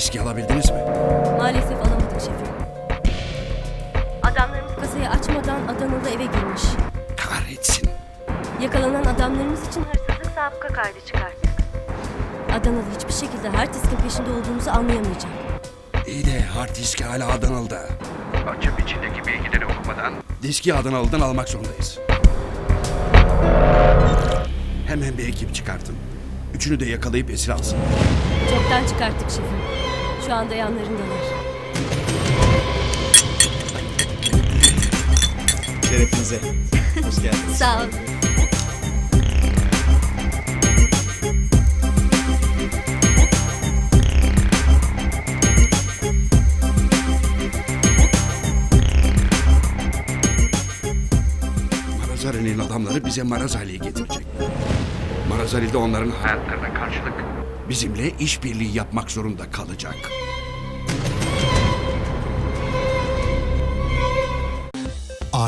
Diski alabildiniz mi? Maalesef alamadık şefim. Adamlarımız kasayı açmadan Adanalı eve girmiş. Kahretsin. Yakalanan adamlarımız için hırsızlık sabıka kaydı çıkarttık. Adanalı hiçbir şekilde hard diskin peşinde olduğumuzu anlayamayacak. İyi de hard diski hala Adanalı'da. Açıp içindeki bilgileri okumadan... Diski Adanalı'dan almak zorundayız. Hemen bir ekip çıkartın. Üçünü de yakalayıp esir alsın. Çoktan çıkarttık şefim. Şu anda yanlarındalar. Şerefinize. Hoş geldiniz. Sağ ol. Marazali'nin adamları bize Marazali'yi getirecek. Marazali de onların hayatlarına karşılık bizimle işbirliği yapmak zorunda kalacak.